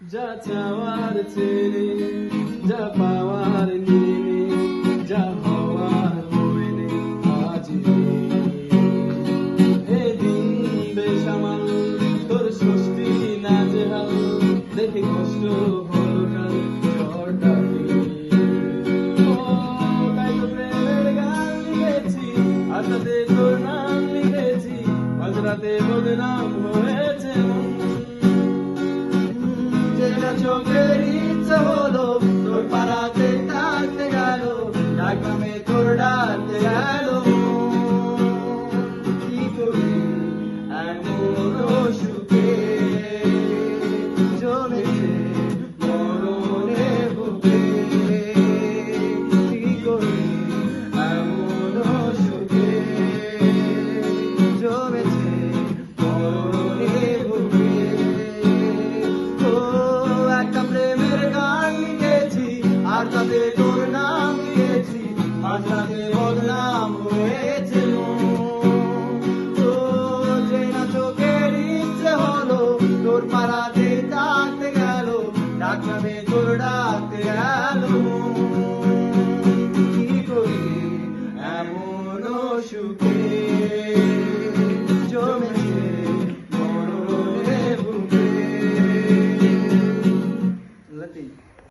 যা চাওয়ার ছেলে যা পাওয়ার যা হওয়ার হইলে আজ বেসামাল তোর না জেহাল দেখে কষ্ট নাম লিখেছি মাঝরাতে বদনাম হয়েছে মন। আর তাতে তোর নাম লিখেছি মাঝরাতে বদনাম হয়েছে। ডাকতে গেল কি করি সুখে